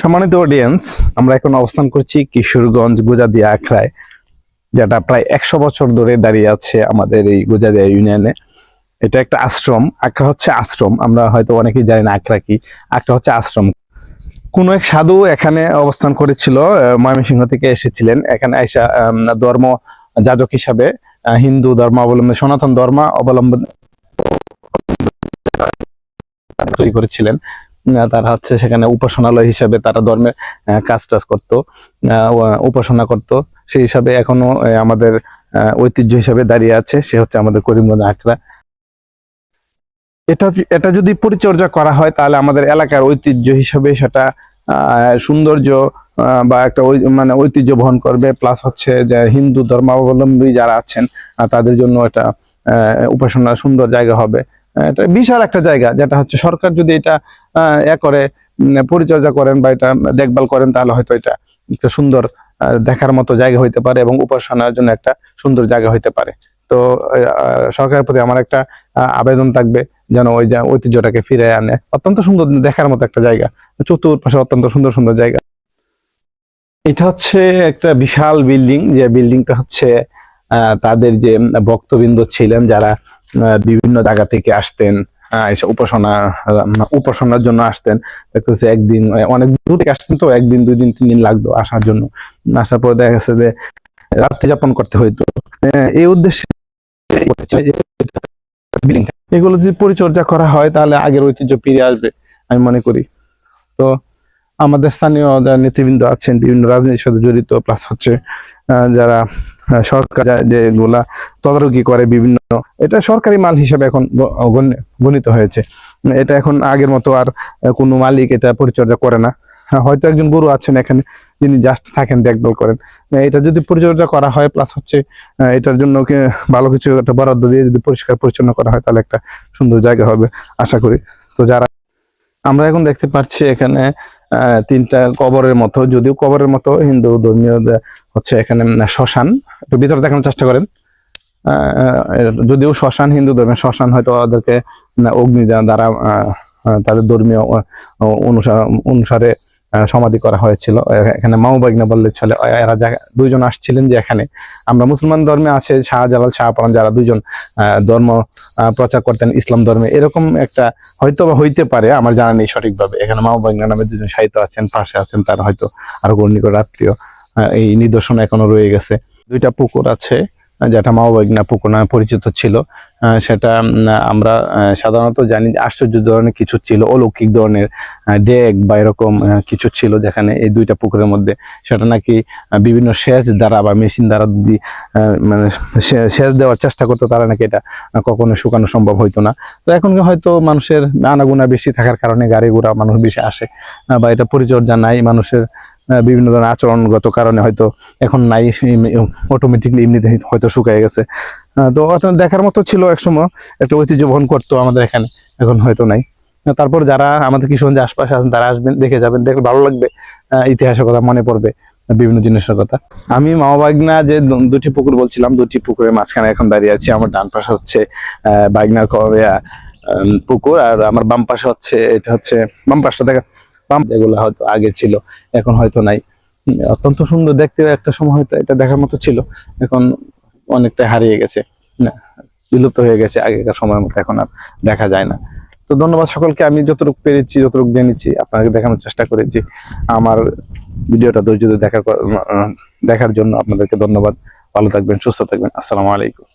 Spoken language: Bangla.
সম্মানিত অডিয়েন্স আমরা এখন অবস্থান করছি কিশোরগঞ্জ গুজাদিয়া আখড়ায়, যেটা প্রায় একশো বছর ধরে দাঁড়িয়ে আছে আমাদের এই গুজাদিয়া ইউনিয়নে। এটা একটা আশ্রম, আখড়া হচ্ছে আশ্রম, আমরা হয়তো অনেকেই জানি না আখড়া কি। আখড়া হচ্ছে আশ্রম। কোন এক সাধু এখানে অবস্থান করেছিল ময়মনসিংহ থেকে এসেছিলেন। এখানে আইসা ধর্ম যাজক হিসাবে হিন্দু ধর্মাবলম্বন সনাতন ধর্ম অবলম্বন তৈরি করেছিলেন। তারা হচ্ছে সেখানে উপাসনালয় হিসাবে তারা ধর্মের কাজ টাজ করতো উপাসনা করত। সেই হিসাবে এখনও আমাদের ঐতিহ্য হিসাবে দাঁড়িয়ে আছে, সে হচ্ছে আমাদের করিমগঞ্জ আখড়া। এটা এটা যদি পরিচর্যা করা হয়, তাহলে আমাদের এলাকার ঐতিহ্য হিসাবে সেটা সৌন্দর্য বা একটা মানে ঐতিহ্য বহন করবে। প্লাস হচ্ছে যে হিন্দু ধর্মাবলম্বী যারা আছেন তাদের জন্য এটা উপাসনার সুন্দর জায়গা হবে। বিশাল একটা জায়গা, যেটা হচ্ছে সরকার যদি এটা এ করে পরিচর্যা করেন বা এটা দেখভাল করেন, তাহলে হয়তো এটা একটা সুন্দর দেখার মতো জায়গা হইতে পারে এবং উপাসনার জন্য একটা সুন্দর জায়গা হইতে পারে। তো সরকারের প্রতি আমার একটা আবেদন থাকবে যেন ওই ঐতিহ্যটাকে ফিরে আনে। অত্যন্ত সুন্দর দেখার মতো একটা জায়গা, চতুর্পাশে অত্যন্ত সুন্দর সুন্দর জায়গা। এটা হচ্ছে একটা বিশাল বিল্ডিং, যে বিল্ডিংটা হচ্ছে তাদের যে ভক্তবৃন্দ ছিলেন, যারা বিভিন্ন জায়গা থেকে আসতেন এসে উপাসনা উপাসনার জন্য আসতেন। দেখতেছে একদিন অনেক দূর থেকে আসতেন তো, একদিন, দুই দিন, তিন দিন লাগতো আসার জন্য। আসার পর দেখা গেছে যে রাত্রি যাপন করতে হইতো। এই উদ্দেশ্যে এগুলো যদি পরিচর্যা করা হয়, তাহলে আগের ঐতিহ্য ফিরে আসবে, আমি মনে করি। তো আমাদের স্থানীয় যারা নেতৃবৃন্দ আছেন, বিভিন্ন রাজনীতির সাথে জড়িত প্লাস হচ্ছে যারা সরকার যা- যেগুলা তদারকি করে বিভিন্ন এটা সরকারি মাল হিসাবে এখন গণিত হয়েছে। এটা এখন আগের মতো আর কোনো মালিক এটা পরিচর্যা করে না। হ্যাঁ, হয়তো একজন গুরু আছেন এখানে যিনি জাস্ট থাকেন দেখভাল করেন। এটা যদি পরিচর্যা করা হয় প্লাস হচ্ছে এটার জন্য ভালো কিছু একটা বরাদ্দ দিয়ে যদি পরিষ্কার পরিচ্ছন্ন করা হয় তাহলে একটা সুন্দর জায়গা হবে আশা করি। তো যারা আমরা এখন দেখতে পাচ্ছি এখানে তিনটা কবরের মতো, যদিও কবরের মতো হিন্দু ধর্মীয় হচ্ছে এখানে শ্মশান। একটু ভিতরে দেখানোর চেষ্টা করেন। যদিও শ্মশান হিন্দু ধর্মের শ্মশান হয়তো ওদেরকে অগ্নি দ্বারা তাদের ধর্মীয় অনুসারে সমাধি করা হয়েছিল। এখানে মাওবাগনা বললে চলে এরা দুইজন আসছিলেন যে এখানে। আমরা মুসলমান ধর্মে আছে, শাহজালাল শাহপালান যারা দুইজন ধর্ম প্রচার করতেন ইসলাম ধর্মে। এরকম একটা হয়তো বা হইতে পারে, আমার জানা নেই সঠিকভাবে। এখানে মাওবাগনা নামে দুজন সাহিত্য আছেন পাশে আছেন, তারা হয়তো আরও গণ্যিকর আত্মীয় এই নিদর্শন এখনও রয়ে গেছে। দুইটা পুকুর আছে, যেটা মাওবাগনা পুকুর নামে পরিচিত ছিল। সেটা আমরা সাধারণত জানি আশ্চর্য ধরনের কিছু ছিল, অলৌকিক ধরনের ডেক বা এরকম কিছু ছিল যেখানে এই দুইটা পুকুরের মধ্যে সেটা নাকি বিভিন্ন সেচ দ্বারা বা মেশিন দ্বারা যদি মানে সেচ দেওয়ার চেষ্টা করতো, তারা নাকি এটা কখনো শুকানো সম্ভব হইতো না। তো এখন হয়তো মানুষের আনাগুনা বেশি থাকার কারণে গাড়ি ঘোড়া মানুষ বেশি আসে বা এটা পরিচর্যা নাই, মানুষের বিভিন্ন ধরনের আচরণগত কারণে হয়তো এখন নাই অটোমেটিকলি এমনিতে হয়তো শুকায় গেছে। তো অত দেখার মতো ছিল একসময় একটা ঐতিহ্য বহন করতো আমাদের এখানে এখন হয়তো নাই। তারপর যারা আমাদের কিশোরগঞ্জের আশপাশে আছেন তারা আসবেন দেখে যাবেন দেখলে ভালো লাগবে আহ, ইতিহাসের কথা মনে পড়বে বিভিন্ন জিনিসের কথা। আমি মামাবাগনা যে দুটি পুকুর বলছিলাম দুটি পুকুরের মাঝখানে এখন দাঁড়িয়ে আছি। আমার ডান পাশে হচ্ছে বাগনার পুকুর আর আমার বাম পাশে হচ্ছে এটা হচ্ছে বাম পাশটা দেখা বাম যেগুলো হয়তো আগে ছিল এখন হয়তো নাই। অত্যন্ত সুন্দর দেখতে একটা সময় হয়তো এটা দেখার মতো ছিল এখন অনেকটা হারিয়ে গেছে। না, বিলুপ্ত হয়ে গেছে আগেকার সময়ের মতো এখন আর দেখা যায় না। তো ধন্যবাদ সকলকে আমি যতটুকু পেরেছি যতটুকু জেনেছি আপনাকে দেখানোর চেষ্টা করেছি আমার ভিডিওটা ধৈর্য দেখা দেখার দেখার জন্য আপনাদেরকে ধন্যবাদ। ভালো থাকবেন সুস্থ থাকবেন। আসসালামু আলাইকুম।